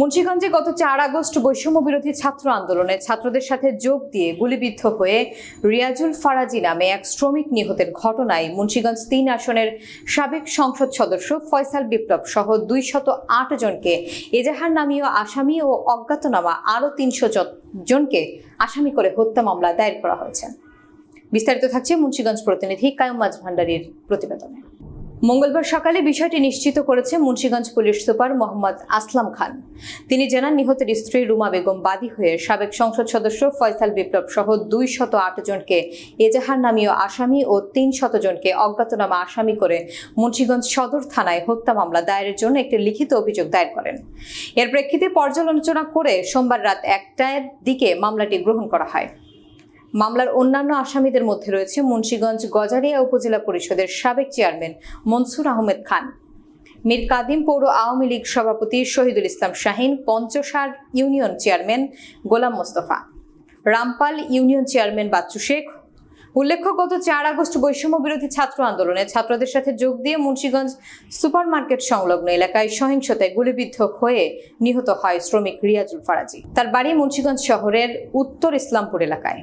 মুন্সিগঞ্জে গত চার আগস্ট বৈষম্য বিরোধী ছাত্র আন্দোলনে ছাত্রদের সাথে যোগ দিয়ে গুলিবিদ্ধ হয়ে রিয়াজুল ফারাজি নামে এক শ্রমিক নিহতের ঘটনায় মুন্সিগঞ্জ তিন আসনের সাবেক সংসদ সদস্য ফয়সাল বিপ্লব সহ দুই শত আট জনকে এজাহার নামীয় আসামি ও অজ্ঞাতনামা আরও তিনশো জনকে আসামি করে হত্যা মামলা দায়ের করা হয়েছে। বিস্তারিত থাকছে মুন্সিগঞ্জ প্রতিনিধি কায়ুম মাঝ ভান্ডারীর প্রতিবেদনে। মঙ্গলবার সকালে বিষয়টি নিশ্চিত করেছে মুন্সিগঞ্জ পুলিশ সুপার মোহাম্মদ আসলাম খান। তিনি জানান, নিহতের স্ত্রী রুমা বেগম বাদী হয়ে সাবেক সংসদ সদস্য ফয়সাল বিপ্লব সহ দুই শত আট জনকে এজাহার নামীয় আসামি ও তিন শত জনকে অজ্ঞাতনামা আসামি করে মুন্সিগঞ্জ সদর থানায় হত্যা মামলা দায়েরের জন্য একটি লিখিত অভিযোগ দায়ের করেন। এর প্রেক্ষিতে পর্যালোচনা করে সোমবার রাত একটার দিকে মামলাটি গ্রহণ করা হয়। মামলার অন্যান্য আসামিদের মধ্যে রয়েছে মুন্সিগঞ্জ গজারিয়া উপজেলা পরিষদের সাবেক চেয়ারম্যান মনসুর আহমেদ খান। মীর কাদিম পৌর আওয়ামী লীগ সভাপতি Shahidul Islam Shahin Panchasar union chairman Golam Mostafa, Rampal union chairman Bachchu Sheikh. উল্লেখ্য, গত চার আগস্ট বৈষম্য বিরোধী ছাত্র আন্দোলনে ছাত্রদের সাথে যোগ দিয়ে মুন্সিগঞ্জ সুপারমার্কেট সংলগ্ন এলাকায় সহিংসতায় গুলিবিদ্ধ হয়ে নিহত হয় শ্রমিক রিয়াজুল ফারাজি। তার বাড়ি মুন্সিগঞ্জ শহরের উত্তর ইসলামপুর এলাকায়।